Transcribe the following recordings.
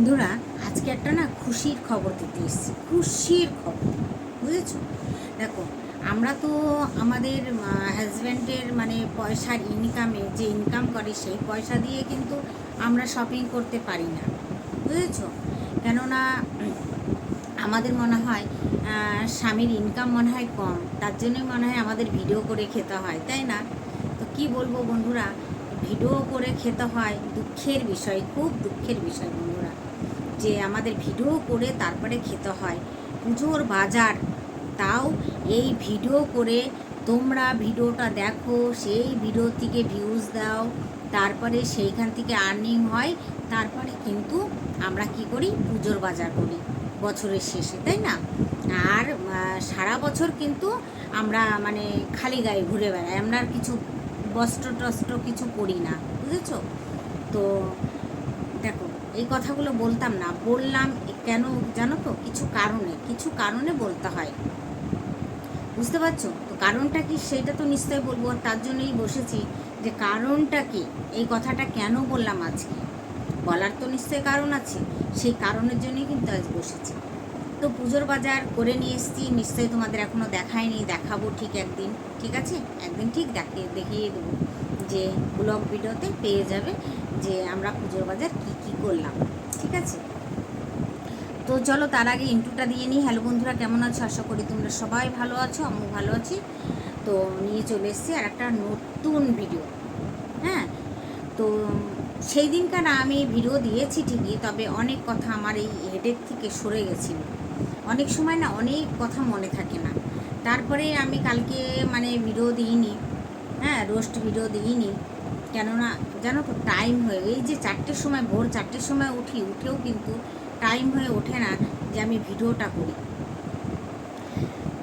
বন্ধুরা, আজকে একটা না খুশির খবর দিতে এসেছি। খুশির খবর, বুঝেছ? দেখো, আমরা তো আমাদের হাজব্যান্ডের মানে পয়সার ইনকামে যে ইনকাম করে, সেই পয়সা দিয়ে কিন্তু আমরা শপিং করতে পারি না, বুঝেছ? কেননা, আমাদের মনে হয় স্বামীর ইনকাম মনে হয় কম, তার জন্যই মনে হয় আমাদের ভিডিও করে খেতে হয়, তাই না? তো কি বলব বন্ধুরা ভিডিও করে খেতে হয় দুঃখের বিষয়, খুব দুঃখের বিষয় যে আমাদের ভিডিও করে তারপরে খেতে হয়। পুজোর বাজার। তাও এই ভিডিও করে তোমরা ভিডিওটা দেখো, সেই ভিডিও থেকে ভিউজ দাও, তারপরে সেইখান থেকে আর্নিং হয়, তারপরে কিন্তু আমরা কি করি? পুজোর বাজার করি বছরের শেষে, তাই না? আর সারা বছর কিন্তু আমরা মানে খালি গায়ে ঘুরে বেড়াই। আমরা কিছু বস্ত্র টস্ত্র কিছু করি না, বুঝেছ? তো এই কথাগুলো বলতাম না। বললাম কেন জানো তো, কিছু কারণে কিছু কারণে বলতে হয়। বুঝতে পারছ? তো কারণটা কি সেটা তো নিশ্চয়ই বলব। আর তার জন্যই বসেছি যে কারণটা কি? এই কথাটা কেন বললাম আজকে? বলার তো নিশ্চয়ই কারণ আছে। সেই কারণের জন্যই কিন্তু আজ বসেছি। তো পুজোর বাজার করে নিয়ে এসেছি। নিশ্চয়ই তোমাদের এখনও দেখায়নি। দেখাবো ঠিক একদিন, ঠিক আছে? একদিন ঠিক দেখিয়ে দেখিয়ে দেবো যে ব্লগ ভিডিওতে পেয়ে যাবে। যে আমরা পুজোর বাজার কি কি করলাম, ঠিক আছে? তো চলো তার আগে ইন্টুটা দিয়ে নিই। হ্যালো বন্ধুরা, কেমন আছো? আশা করি তোমরা সবাই ভালো আছো, আমিও ভালো আছি। তো নিয়ে চলে এসেছি আর একটা নতুন ভিডিও হ্যাঁ? তো সেই দিনকার আমি ভিডিও দিয়েছি ঠিকই, তবে অনেক কথা আমার এই হেডের থেকে সরে গেছিল। অনেক সময় না অনেক কথা মনে থাকে না। তারপরে আমি কালকে মানে ভিডিও দিইনি। হ্যাঁ রোস্ট ভিডিও দিইনি। কেননা জানো তো টাইম হয়ে, এই যে চারটের সময়, ভোর চারটের সময় উঠি, উঠেও কিন্তু টাইম হয়ে ওঠে না যে আমি ভিডিওটা করি।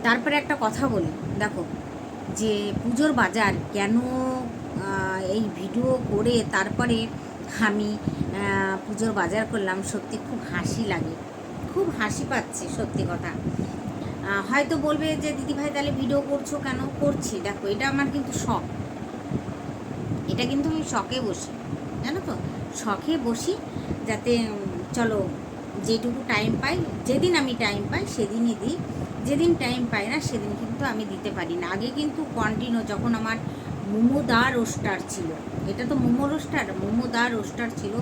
তারপরে একটা কথা বলি, দেখো, যে পুজোর বাজার কেন এই ভিডিও করে তারপরে আমি পুজোর বাজার করলাম, সত্যি খুব হাসি লাগে। খুব হাসি পাচ্ছে, সত্যি কথা। হয়তো বলবে যে, দিদিভাই, তাহলে ভিডিও করছ কেন? করছি। দেখো, এটা আমার কিন্তু শখ। এটা কিন্তু আমি শখে বসি, জানো তো? শখে বসি যাতে চলো, যেটুকু টাইম পাই, যেদিন আমি টাইম পাই সেদিনই দিই, যেদিন টাইম পাই না সেদিন কিন্তু আমি দিতে পারি না। আগে কিন্তু কন্টিনিউ যখন আমার মোমো দা রোস্টার ছিল, এটা তো মোমো রোস্টার মোমো দা রোস্টার ছিল,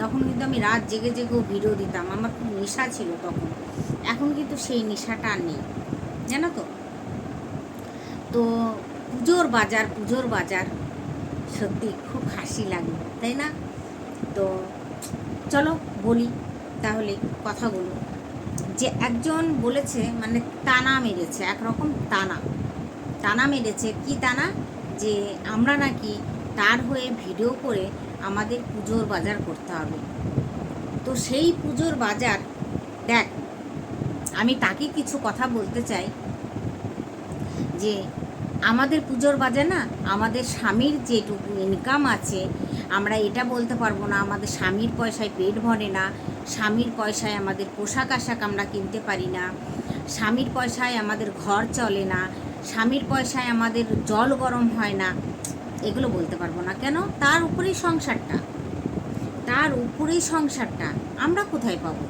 তখন কিন্তু আমি রাত জেগে জেগেও ভিডিও দিতাম, আমার খুব নেশা ছিল তখন। এখন কিন্তু সেই নেশাটা নেই, জানো তো? তো পুজোর বাজার পুজোর বাজার সত্যি খুব হাসি লাগে, তাই না? তো চলো বলি, তাহলে কথাগুলো। যে একজন বলেছে মানে টানা মেরেছে, একরকম টানা টানা মেরেছে কি টানা যে আমরা নাকি তার হয়ে ভিডিও করে আমাদের পুজোর বাজার করতে হবে। তো সেই পুজোর বাজার, দেখ, আমি তাকে কিছু কথা বলতে চাই যে আমাদের পুজোর বাজে না আমাদের স্বামীর যেটুকু ইনকাম আছে, আমরা এটা বলতে পারব না, আমাদের স্বামীর পয়সায় পেট ভরে না, স্বামীর পয়সায় আমাদের পোশাক আশাক আমরা কিনতে পারি না, স্বামীর পয়সায় আমাদের ঘর চলে না, স্বামীর পয়সায় আমাদের জল গরম হয় না, এগুলো বলতে পারব না। কেন? তার উপরেই সংসারটা। তার উপরেই সংসারটা। আমরা কোথায় পাবো?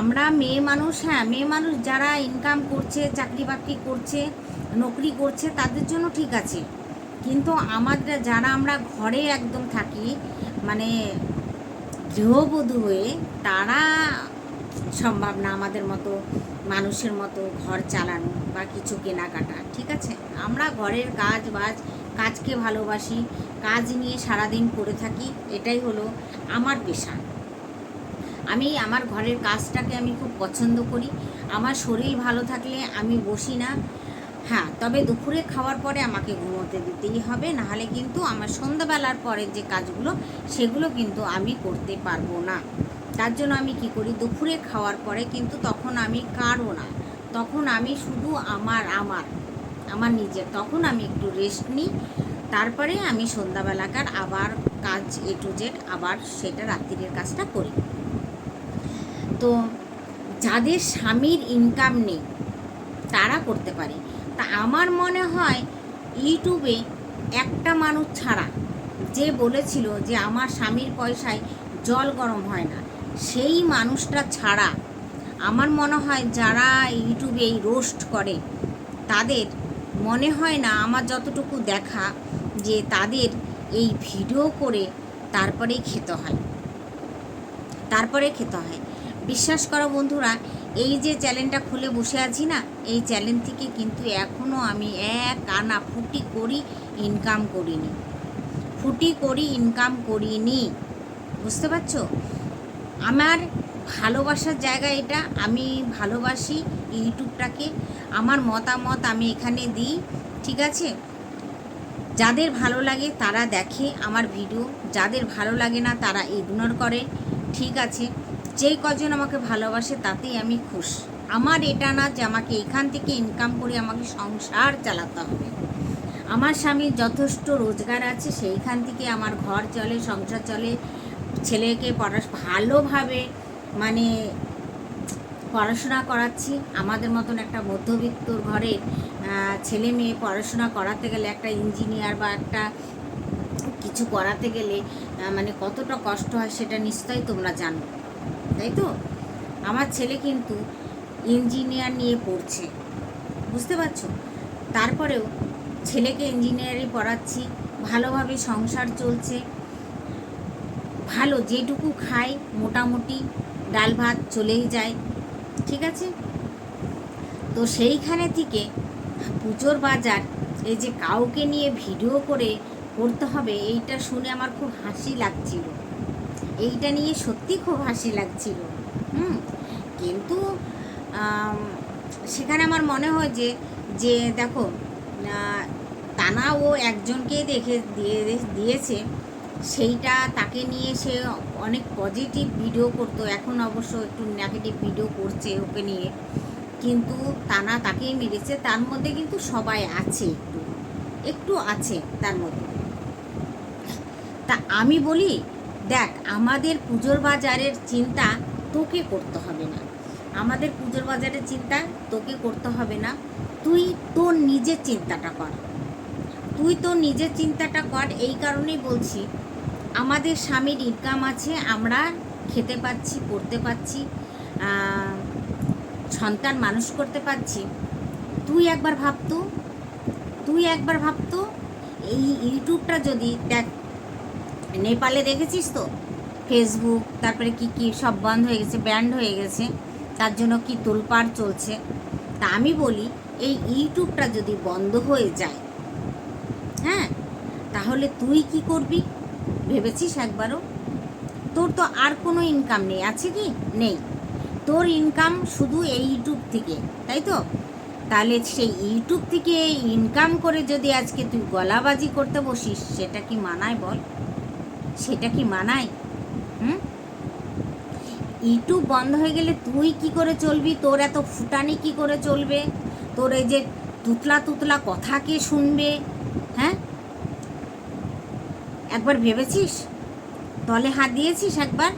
আমরা মেয়ে মানুষ হ্যাঁ মেয়ে মানুষ যারা ইনকাম করছে, চাকরি বাকরি করছে নকরি করছে, তাদের জন্য ঠিক আছে। কিন্তু আমাদের যারা আমরা ঘরে একদম থাকি মানে গৃহবধূ হয়ে, তারা সম্ভব না আমাদের মতো মানুষের মতো ঘর চালানো বা কিছু কেনাকাটা, ঠিক আছে? আমরা ঘরের কাজ বাজ, কাজকে ভালোবাসি, কাজ নিয়ে সারাদিন করে থাকি, এটাই হলো আমার পেশা। আমি আমার ঘরের কাজটাকে আমি খুব পছন্দ করি। আমার শরীর ভালো থাকলে আমি বসি না হ্যাঁ তবে দুপুরে খাওয়ার পরে আমাকে ঘুমোতে দিতেই হবে, নাহলে কিন্তু আমার সন্ধ্যাবেলার পরের যে কাজগুলো, সেগুলো কিন্তু আমি করতে পারব না। তার জন্য আমি কি করি, দুপুরে খাওয়ার পরে কিন্তু তখন আমি কারও না, তখন আমি শুধু আমার আমার আমার নিজের, তখন আমি একটু রেস্ট নিই, তারপরে আমি সন্ধ্যাবেলাকার আবার কাজ এ টু জেড আবার সেটা রাত্রির কাজটা করি। তো যাদের স্বামীর ইনকাম নেই, তারা করতে পারে। তা আমার মনে হয় ইউটিউবে একটা মানুষ ছাড়া যে বলেছিল যে আমার স্বামীর পয়সায় জল গরম হয় না, সেই মানুষটা ছাড়া আমার মনে হয় যারা ইউটিউবে এই রোস্ট করে, তাদের মনে হয় না আমার যতটুকু দেখা যে তাদের এই ভিডিও করে তারপরেই খেতে হয়। তারপরে খেতে হয়। বিশ্বাস করো বন্ধুরা এই যে চ্যানেলটা খুলে বসে আছি না, এই চ্যানেল থেকে কিন্তু এখনও আমি এক আনা ফুটি করি ইনকাম করিনি। ফুটি করি ইনকাম করিনি। বুঝতে পারছ? আমার ভালোবাসার জায়গা এটা, আমি ভালোবাসি ইউটিউবটাকে। আমার মতামত আমি এখানে দিই, ঠিক আছে? যাদের ভালো লাগে তারা দেখে আমার ভিডিও, যাদের ভালো লাগে না তারা ইগনোর করে, ঠিক আছে? যেই কজন আমাকে ভালোবাসে তাতেই আমি খুশ। আমার এটা না যে আমাকে এখান থেকে ইনকাম করে আমাকে সংসার চালাতে হবে। আমার স্বামীর যথেষ্ট রোজগার আছে, সেইখান থেকে আমার ঘর চলে, সংসার চলে, ছেলেকে পড়া, ভালোভাবে মানে পড়াশোনা করাচ্ছি। আমাদের মতন একটা মধ্যবিত্তর ঘরে ছেলে মেয়ে পড়াশোনা করাতে গেলে, একটা ইঞ্জিনিয়ার বা একটা কিছু করাতে গেলে মানে কতটা কষ্ট হয় সেটা নিশ্চয়ই তোমরা জানো। তাই তো? আমার ছেলে কিন্তু ইঞ্জিনিয়ার নিয়ে পড়ছে। বুঝতে পারছ? তারপরেও ছেলেকে ইঞ্জিনিয়ারিং পড়াচ্ছি, ভালোভাবে সংসার চলছে। ভালো যেটুকু খাই, মোটামুটি ডাল ভাত চলেই যায়। ঠিক আছে? তো সেইখানে থেকে পুজোর বাজার, এই যে কাউকে নিয়ে ভিডিও করে করতে হবে, এইটা শুনে আমার খুব হাসি লাগছিল। এইটা নিয়ে সত্যি খুব হাসি লাগছিল। হুম, কিন্তু সেখানে আমার মনে হয় যে যে দেখো টানা ও একজনকে দেখে দিয়ে, দিয়েছে, সেইটা তাকে নিয়ে সে অনেক পজিটিভ ভিডিও করতো। এখন অবশ্য একটু নেগেটিভ ভিডিও করছে ওকে নিয়ে। কিন্তু টানা তাকেই মেরেছে, তার মধ্যে কিন্তু সবাই আছে একটু একটু আছে তার মধ্যে। তা আমি বলি দেখ, আমাদের পুজোর বাজারের চিন্তা তোকে করতে হবে না। আমাদের পুজোর বাজারের চিন্তা তোকে করতে হবে না। তুই তোর নিজের চিন্তাটা কর। তুই তোর নিজের চিন্তাটা কর, এই কারণেই বলছি, আমাদের স্বামীর ইনকাম আছে, আমরা খেতে পাচ্ছি, পড়তে পাচ্ছি সন্তান মানুষ করতে পারছি। তুই একবার ভাবতো, তুই একবার ভাবতো, এই ইউটিউবটা যদি দেখ নেপালে দেখেছিস তো? ফেসবুক তারপরে কি কি সব বন্ধ হয়ে গেছে ব্যান্ড হয়ে গেছে, তার জন্য কি তোলপাড় চলছে? তা আমি বলি, এই ইউটিউবটা যদি বন্ধ হয়ে যায় হ্যাঁ তাহলে তুই কি করবি? ভেবেছিস একবারও? তোর তো আর কোনো ইনকাম নেই, আছে কি? নেই। তোর ইনকাম শুধু এই ইউটিউব থেকে, তাই তো? তাহলে সেই ইউটিউব থেকে ইনকাম করে যদি আজকে তুই গলাবাজি করতে বসিস, সেটা কি মানায় বল? সেটা কি মানায়? হুম? ইউটিউব বন্ধ হয়ে গেলে তুই কি করে চলবি? তোর এত ফুটানি কি করে চলবে? তোর এই যে তুতলা তুতলা কথা কে শুনবে? হ্যাঁ? একবার ভেবেছিস? তলে হাত দিয়েছিস একবার?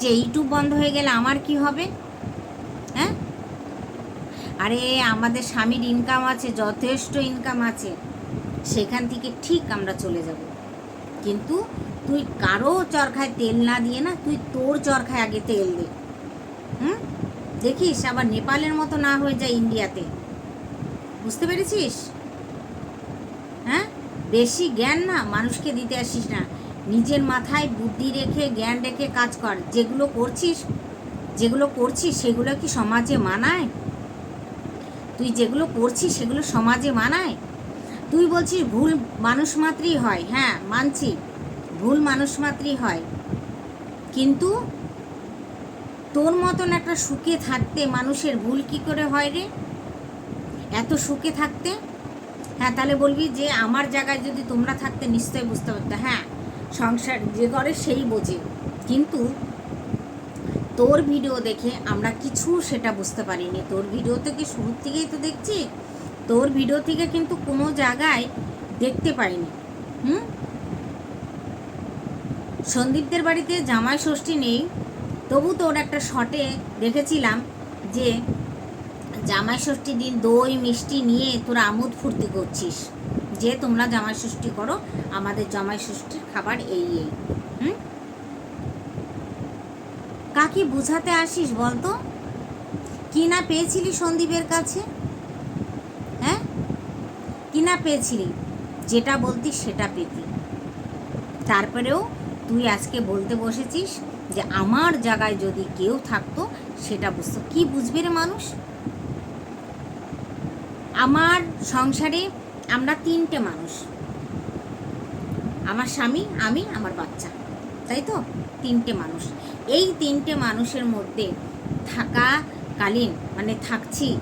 যে ইউটিউব বন্ধ হয়ে গেলে আমার কি হবে? হ্যাঁ? আরে, আমাদের স্বামীর ইনকাম আছে, যথেষ্ট ইনকাম আছে। সেখান থেকে ঠিক আমরা চলে যাব। কিন্তু তুই কারও চরখায় তেল না দিয়ে না, তুই তোর চরখায় আগে তেল দে। হুম? দেখিস, আবার নেপালের মতো না হয়ে যায় ইন্ডিয়াতে। বুঝতে পেরেছিস? হ্যাঁ? বেশি জ্ঞান না, মানুষকে দিতে আসিস না। নিজের মাথায় বুদ্ধি রেখে, জ্ঞান রেখে কাজ কর। যেগুলো করছিস যেগুলো করছিস, সেগুলো কি সমাজে মানায়? তুই যেগুলো করছিস, সেগুলো সমাজে মানায়? তুই বলছিস ভুল মানুষ মাত্রই হয় হ্যাঁ মানছি। ভুল মানুষ মাত্রই হয়। কিন্তু তোর মতন একটা সুখে থাকতে মানুষের ভুল কি করে হয় রে? এত সুখে থাকতে? হ্যাঁ তাহলে বলবি যে আমার জায়গায় যদি তোমরা থাকতে নিশ্চয়ই বুঝতে পারতো। হ্যাঁ সংসার যে করে সেই বোঝে। কিন্তু তোর ভিডিও দেখে আমরা কিছু সেটা বুঝতে পারিনি। তোর ভিডিও থেকে শুরুর থেকেই তো দেখছি তোর ভিডিও থেকে কিন্তু কোনো জায়গায় দেখতে পাইনি। হুম? সন্দীপদের বাড়িতে জামাই ষষ্ঠী নেই, তবু তোর একটা শটে দেখেছিলাম যে জামাই ষষ্ঠীর দিন দই, মিষ্টি নিয়ে তোরা আমোদ ফুর্তি করছিস, যে তোমরা জামাই ষষ্ঠী করো, আমাদের জামাই ষষ্ঠীর খাবার এই এই। হুম? কাকে বুঝাতে আসিস বলতো? কি না পেয়েছিলি সন্দীপের কাছে? না পেয়েছিলি? যেটা বলতি সেটা পেতি। তারপরেও তুই আজকে বলতে বসেছিস যে আমার জায়গায় যদি কেউ থাকতো, সেটা বুঝতো। কি বুঝবে রে মানুষ? আমার সংসারে আমরা তিনটে মানুষ। আমার স্বামী, আমি, আমার বাচ্চা। তাই তো? তিনটে মানুষ। এই তিনটে মানুষের মধ্যে থাকাকালীন মানে থাকছি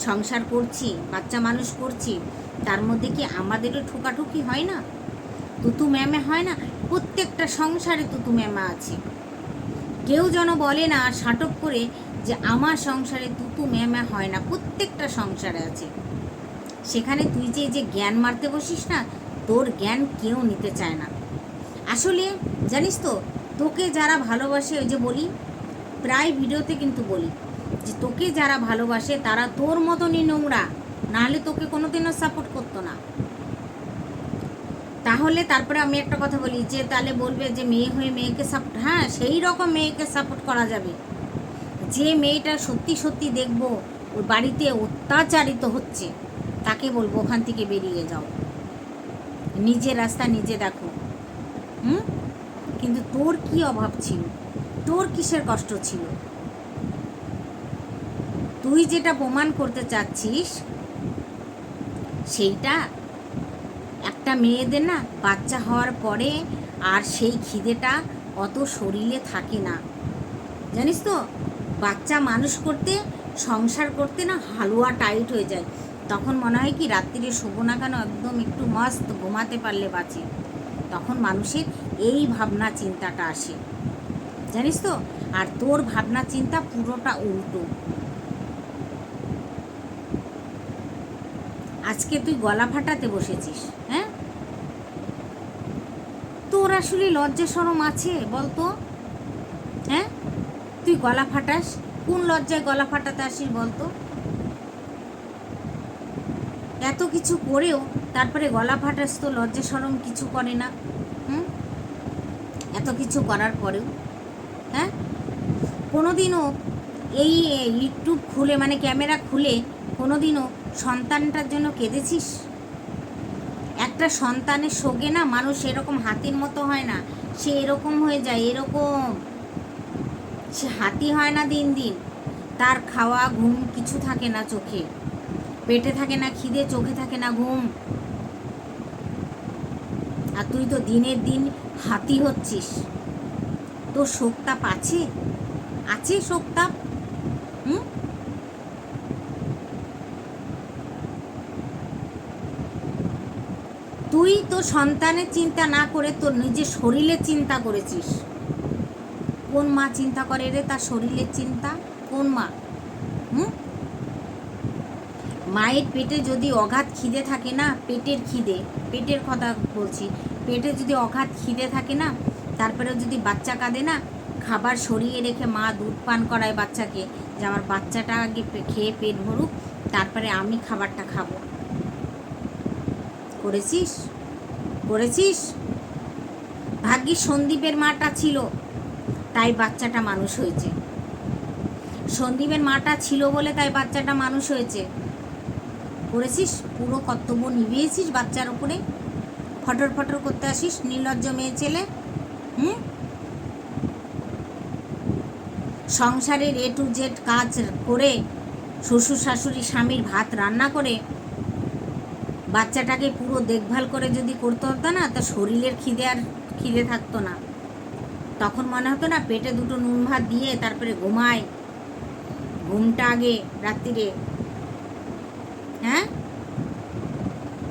সংসার করছি, বাচ্চা মানুষ করছি, তার মধ্যে কি আমাদেরও ঠোকাঠুকি হয় না? তুতু ম্যামে হয় না? প্রত্যেকটা সংসারে তুতু ম্যামা আছে। কেউ যেন বলে না, সাটক করে যে আমার সংসারে তুতু ম্যামা হয় না, প্রত্যেকটা সংসারে আছে। সেখানে তুই যে যে জ্ঞান মারতে বসিস না, তোর জ্ঞান কেউ নিতে চায় না। আসলে, জানিস তো, তোকে যারা ভালোবাসে, ওই যে বলি, প্রায় ভিডিওতে কিন্তু বলি যে তোকে যারা ভালোবাসে, তারা তোর মতনই নোংরা। নাহলে তোকে কোনোদিনও সাপোর্ট করতো না। তাহলে তারপরে আমি একটা কথা বলি, যে তাহলে বলবে যে মেয়ে হয়ে মেয়েকে সাপোর্ট হ্যাঁ সেই রকম মেয়েকে সাপোর্ট করা যাবে। যে মেয়েটা সত্যি সত্যি দেখব, ওর বাড়িতে অত্যাচারিত হচ্ছে, তাকে বলব, ওখান থেকে বেরিয়ে যাও। নিজের রাস্তা নিজে দেখো। হুম? কিন্তু তোর কি অভাব ছিল? তোর কিসের কষ্ট ছিল? তুই যেটা প্রমাণ করতে চাচ্ছিস, সেইটা একটা মেয়েদের না বাচ্চা হওয়ার পরে আর সেই খিদেটা অত শরীরে থাকে না। জানিস তো, বাচ্চা মানুষ করতে, সংসার করতে না হালুয়া টাইট হয়ে যায়। তখন মনে হয় কি রাত্রিরে শোবো না কেন একদম একটু মস্ত ঘুমাতে পারলে বাঁচে। তখন মানুষের এই ভাবনা চিন্তাটা আসে। জানিস তো, আর তোর ভাবনা চিন্তা পুরোটা উল্টো। আজকে তুই গলা ফাটাতে বসেছিস হ্যাঁ? তোর আসলে লজ্জা সরম আছে বলতো? হ্যাঁ? তুই গলা ফাটাস, কোন লজ্জায় গলা ফাটাতে আসিস বলতো? এত কিছু করেও তারপরে গলা ফাটাস তো লজ্জা সরম কিছু করে না, হুম? এত কিছু করার পরেও হ্যাঁ? কোনোদিনও এই ইউটিউব খুলে মানে ক্যামেরা খুলে কোনোদিনও সন্তানটার জন্য কেঁদেছিস? একটা সন্তানের শোকে না মানুষ এরকম হাতির মতো হয় না। সে এরকম হয়ে যায়, এরকম। সে হাতি হয় না দিন দিন। তার খাওয়া, ঘুম কিছু থাকে না চোখে। পেটে থাকে না খিদে, চোখে থাকে না ঘুম। আর তুই তো দিনের দিন হাতি হচ্ছিস। তোর শোকতাপ আছে? আছে শোকতাপ হুম তুই তো সন্তানের চিন্তা না করে তোর নিজের শরীরের চিন্তা করেছিস। কোন মা চিন্তা করে রে? তার শরীরের চিন্তা। কোন মা? হুম? মায়ের পেটে যদি অগাধ খিদে থাকে না, পেটের খিদে, পেটের কথা বলছি, পেটে যদি অগাধ খিদে থাকে না তারপরে যদি বাচ্চা কাঁদে না, খাবার সরিয়ে রেখে মা দুধ পান করায় বাচ্চাকে, যে আমার বাচ্চাটা আগে খেয়ে পেট ভরুক, তারপরে আমি খাবারটা খাব। করেছিস? করেছিস? ভাগ্যিস সন্দীপের মাটা ছিল। তাই বাচ্চাটা মানুষ হয়েছে। সন্দীপের মাটা ছিল বলে তাই বাচ্চাটা মানুষ হয়েছে। করেছিস? পুরো কর্তব্য নিভিয়েছিস বাচ্চার উপরে? ফটর ফটর করতে আসিস নির্লজ্জ মেয়ে ছেলে? হুম? সংসারের এ টু জেড কাজ করে শ্বশুর শাশুড়ি স্বামীর ভাত রান্না করে বাচ্চাটাকে পুরো দেখভাল করে যদি করতে হতো না, তা শরীরের খিদে আর খিদে থাকতো না। তখন মনে হতো না, পেটে দুটো নুন ভাত দিয়ে তারপরে ঘুমায়। ঘুমটা আগে রাত্রিরে হ্যাঁ?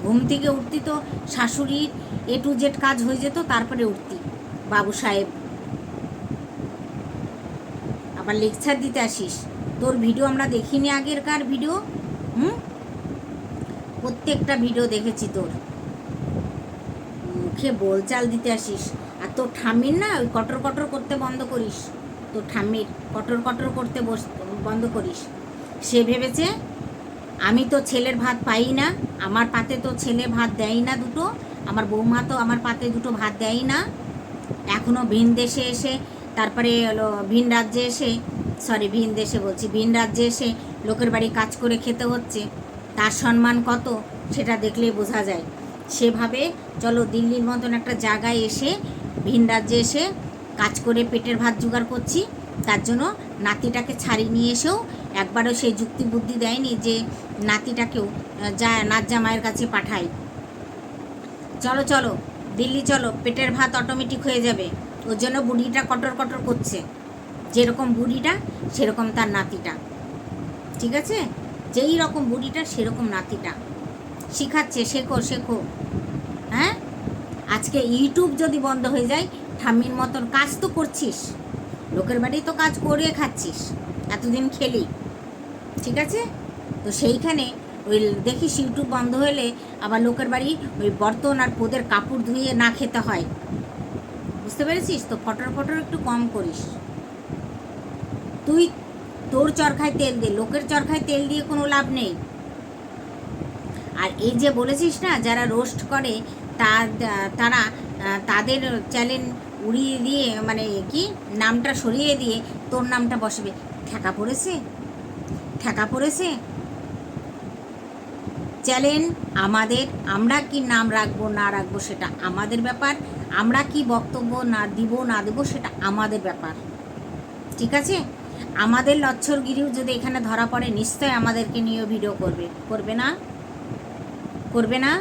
ঘুম থেকে উঠতি তো শাশুড়ির এ টু জেড কাজ হয়ে যেত, তারপরে উঠতি বাবু সাহেব। আবার লেকচার দিতে আসিস। তোর ভিডিও আমরা দেখিনি আগেরকার ভিডিও? হুম? প্রত্যেকটা ভিডিও দেখেছি তোর। মুখে বোলচাল দিতে আসিস। আর তোর ঠাম্মির না ওই কটর কটর করতে বন্ধ করিস। তোর ঠাম্মির কটর কটর করতে বস, বন্ধ করিস। সে ভেবেছে, আমি তো ছেলের ভাত পাই না, আমার পাতে তো ছেলে ভাত দেয় না দুটো, আমার বৌমা তো আমার পাতে দুটো ভাত দেয় না। এখনও ভিন দেশে এসে, তারপরে হলো ভিন রাজ্যে এসে সরি ভিন দেশে বলছি, ভিন রাজ্যে এসে লোকের বাড়ি কাজ করে খেতে হচ্ছে। তার সম্মান কত সেটা দেখলেই বোঝা যায়। সেভাবে চলো দিল্লির মতন একটা জায়গায় এসে, ভিন রাজ্যে এসে কাজ করে পেটের ভাত জোগাড় করছি। তার জন্য নাতিটাকে ছাড়িয়ে নিয়ে এসেও একবারও সেই যুক্তি বুদ্ধি দেয়নি যে নাতিটাকেও যা জামাইয়ের কাছে পাঠাই। চলো চলো, দিল্লি চলো, পেটের ভাত অটোমেটিক হয়ে যাবে। ওর জন্য বুড়িটা কটর কটর করছে। যেরকম বুড়িটা, সেরকম তার নাতিটা। ঠিক আছে? যেই রকম বুড়িটা সেরকম নাতিটা। শিখাচ্ছে, শেখো শেখো। হ্যাঁ? আজকে ইউটিউব যদি বন্ধ হয়ে যায়, ঠাম্মির মতন কাজ তো করছিস। লোকের বাড়ি তো কাজ করে খাচ্ছিস, এতদিন খেলি। ঠিক আছে? তো সেইখানে ওই দেখিস ইউটিউব বন্ধ হলে আবার লোকের বাড়ি ওই বর্তন আর পোদের কাপড় ধুয়ে না খেতে হয়। বুঝতে পেরেছিস? তো ফটর ফটর একটু কম করিস। তুই তোর চরখায় তেল দে লোকের চরখায় তেল দিয়ে কোনো লাভ নেই। আর এই যে বলেছিস না, যারা রোস্ট করে, তা তারা তাদের চ্যানেল উড়িয়ে দিয়ে মানে কি, নামটা সরিয়ে দিয়ে তোর নামটা বসবে। ঠেকা পড়েছে? ঠেকা পড়েছে? চ্যালেঞ্জ আমাদের, আমরা কি নাম রাখব, না রাখব সেটা আমাদের ব্যাপার, আমরা কি বক্তব্য না দিব, না দেবো সেটা আমাদের ব্যাপার। ঠিক আছে? আমাদের লচ্ছরগিরিও যদি এখানে ধরা পড়ে, নিশ্চয় আমাদেরকে নিয়ে ভিডিও করবে। করবে না? করবে না?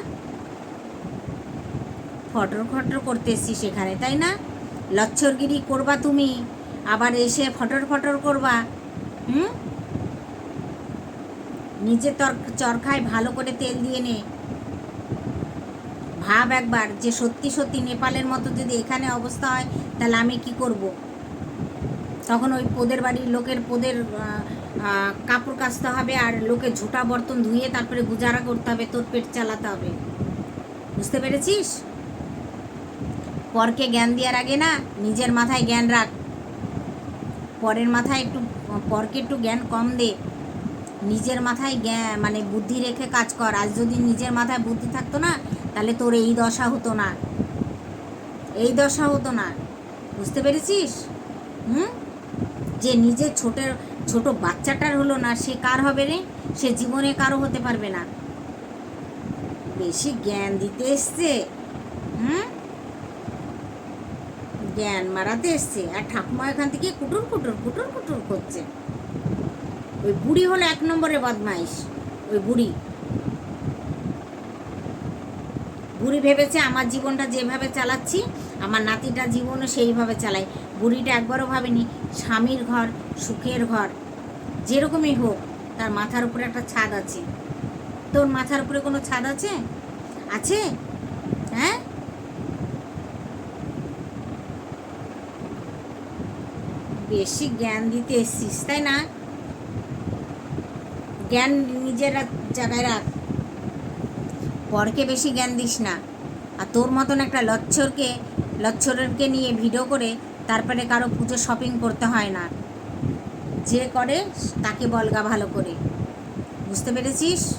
ফটর ফটর করতে এসছি সেখানে তাই না? লচ্ছরগিরি করবা তুমি, আবার এসে ফটর ফটর করবা, হুম? নিজে তর চরখায় ভালো করে তেল দিয়ে নে। ভাব একবার যে সত্যি সত্যি নেপালের মতো যদি এখানে অবস্থা হয়, তাহলে আমি কি করব। তখন ওই পোদের বাড়ির লোকের পোদের কাপড় কাচতে হবে আর লোকে ঝোঁটা বর্তন ধুয়ে তারপরে গুজারা করতে হবে, তোর পেট চালাতে হবে। বুঝতে পেরেছিস? পরকে জ্ঞান দেওয়ার আগে না, নিজের মাথায় জ্ঞান রাখ। পরের মাথায় একটু, পরকে একটু জ্ঞান কম দে। নিজের মাথায় জ্ঞান মানে বুদ্ধি রেখে কাজ কর। আজ যদি নিজের মাথায় বুদ্ধি থাকতো না, তাহলে তোর এই দশা হতো না। এই দশা হতো না। বুঝতে পেরেছিস? হুম? যে নিজের ছোট ছোট বাচ্চাটার হলো না, সে কার হবে রে? সে জীবনে কারও হতে পারবে না। বেশি জ্ঞান দিতে এসছে, হুম? জ্ঞান মারাতে এসছে, আর ঠাকুমা এখান থেকে কুটুর কুটুর কুটুর কুটুর করছে। ওই বুড়ি হলো এক নম্বরে বদমাইশ, ওই বুড়ি। বুড়ি ভেবেছে, আমার জীবনটা যেভাবে চালাচ্ছি, আমার নাতিটা জীবনও সেইভাবে চালাই বুড়িটা একবারও ভাবেনি, স্বামীর ঘর, সুখের ঘর, যেরকমই হোক, তার মাথার উপরে একটা ছাদ আছে। তোর মাথার উপরে কোনো ছাদ আছে? আছে? হ্যাঁ? বেশি জ্ঞান দিতে এসছিস, তাই না? জ্ঞান নিজের জায়গায় রাখ। পরকে বেশি জ্ঞান দিস না। আর তোর মতন একটা লচ্ছরকে লচ্ছরকে নিয়ে ভিডিও করে তারপরে কারও পুজো শপিং করতে হয় না। যে করে, তাকে বলগা ভালো করে। বুঝতে পেরেছিস?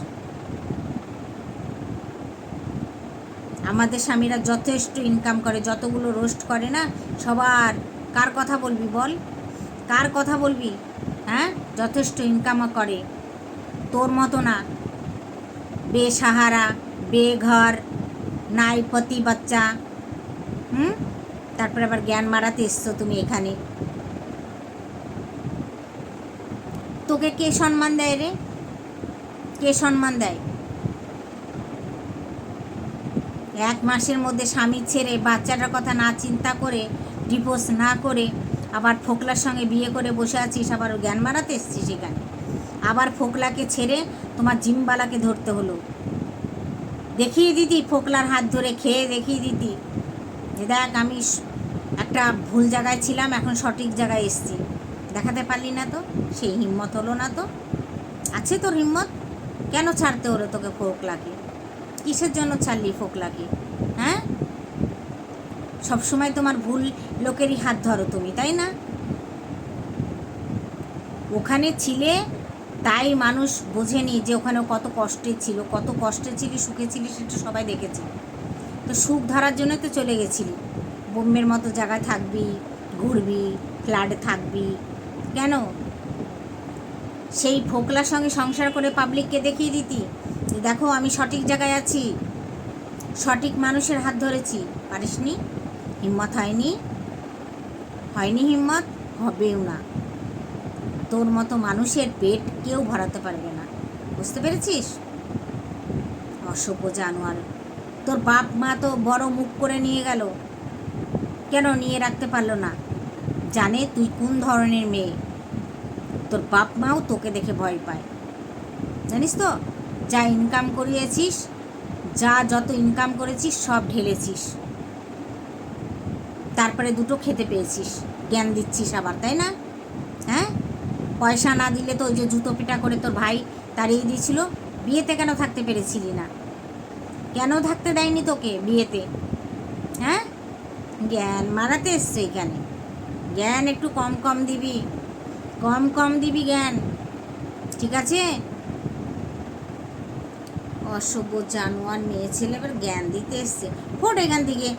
আমাদের স্বামীরা যথেষ্ট ইনকাম করে, যতগুলো রোস্ট করে না, সবার, কার কথা বলবি বল? কার কথা বলবি? হ্যাঁ? যথেষ্ট ইনকামও করে। তোর মতো না। বেসাহারা, বেঘর নাই পতি বাচ্চা। হুম? তারপরে আবার জ্ঞান মারাতে এসছো তুমি এখানে। তোকে কে সম্মান দেয় রে? কে সম্মান দেয়? এক মাসের মধ্যে স্বামী ছেড়ে বাচ্চাটার কথা না চিন্তা করে ডিভোর্স না করে, আবার ফোকলার সঙ্গে বিয়ে করে বসে আছিস, আবার জ্ঞান মারাতে এসছিস এখানে। আবার ফোকলাকে ছেড়ে তোমার জিমবালাকে ধরতে হলো। দেখিয়ে দিতি ফোকলার হাত ধরে, খেয়ে দেখিয়ে দিতি। যে দেখ আমি একটা ভুল জায়গায় ছিলাম, এখন সঠিক জায়গায় এসছি। দেখাতে পারলি না তো? সেই হিম্মত হলো না তো? আছে তোর হিম্মত? কেন ছাড়তে হলো তোকে ফোকলাকে কিসের জন্য ছাড়লি ফোকলাকে হ্যাঁ? সবসময় তোমার ভুল লোকেরই হাত ধরো তুমি, তাই না? ওখানে ছিলে, তাই মানুষ বোঝেনি যে ওখানে কত কষ্টে ছিল, কত কষ্টে ছিলি, সুখে ছিলি, সেটা সবাই দেখেছে। তো সুখ ধরার জন্য তো চলে গেছিলি। বোম্বের মতো জায়গায় থাকবি, ঘুরবি, ফ্ল্যাটে থাকবি, কেন? সেই ফোকলার সঙ্গে সংসার করে পাবলিককে দেখিয়ে দিতি দেখো আমি সঠিক জায়গায় আছি, সঠিক মানুষের হাত ধরেছি, পারিসনি? হিম্মত হয়নি? হয়নি হিম্মত? হবেও না। তোর মতো মানুষের পেট কেউ ভরাতে পারবে না। বুঝতে পেরেছিস? অসভ্য জানোয়ার। তোর বাপ মা তো বড় মুখ করে নিয়ে গেল। কেন নিয়ে রাখতে পারল না? জানে তুই কোন ধরনের মেয়ে। তোর বাপ মাও তোকে দেখে ভয় পায়। জানিস তো, যা ইনকাম করিয়েছিস, যা যত ইনকাম করেছিস, সব ঢেলেছিস। তারপরে দুটো খেতে পেয়েছিস। জ্ঞান দিচ্ছিস আবার, তাই না? হ্যাঁ? পয়সা না দিলে তো ওই যে জুতো পিটা করে তোর ভাই তাড়িয়ে দিয়েছিল, বিয়েতে কেন থাকতে পেরেছিলি না? কেন থাকতে দেয়নি তোকে বিয়েতে? হ্যাঁ? জ্ঞান মারাতে এসছে এখানে। জ্ঞান একটু কম কম দিবি। কম কম দিবি জ্ঞান। ঠিক আছে? অসভ্য জানোয়ার মেয়ে ছেলে এবার জ্ঞান দিতে এসছে। ফোট এখান থেকে।